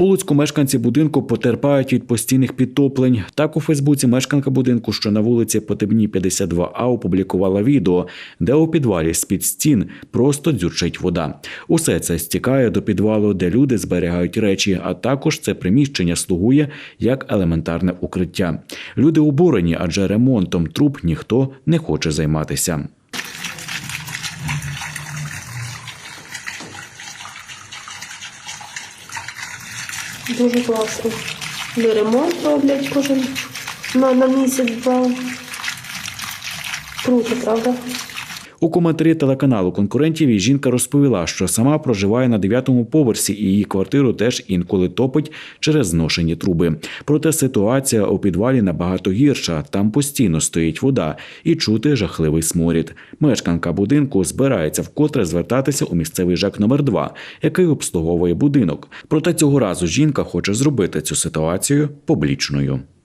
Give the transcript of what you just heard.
У Луцьку мешканці будинку потерпають від постійних підтоплень. Так у Фейсбуці мешканка будинку, що на вулиці Потебні 52А, опублікувала відео, де у підвалі з-під стін просто дзюрчить вода. Усе це стікає до підвалу, де люди зберігають речі, а також це приміщення слугує як елементарне укриття. Люди обурені, адже ремонтом труб ніхто не хоче займатися. Дуже класно. Не ремонт роблять кожен на, на місяць-два. Круто, правда? У коментарі телеканалу конкурентів жінка розповіла, що сама проживає на дев'ятому поверсі, і її квартиру теж інколи топить через зношені труби. Проте ситуація у підвалі набагато гірша. Там постійно стоїть вода і чути жахливий сморід. Мешканка будинку збирається вкотре звертатися у місцевий ЖЕК номер 2 який обслуговує будинок. Проте цього разу жінка хоче зробити цю ситуацію публічною.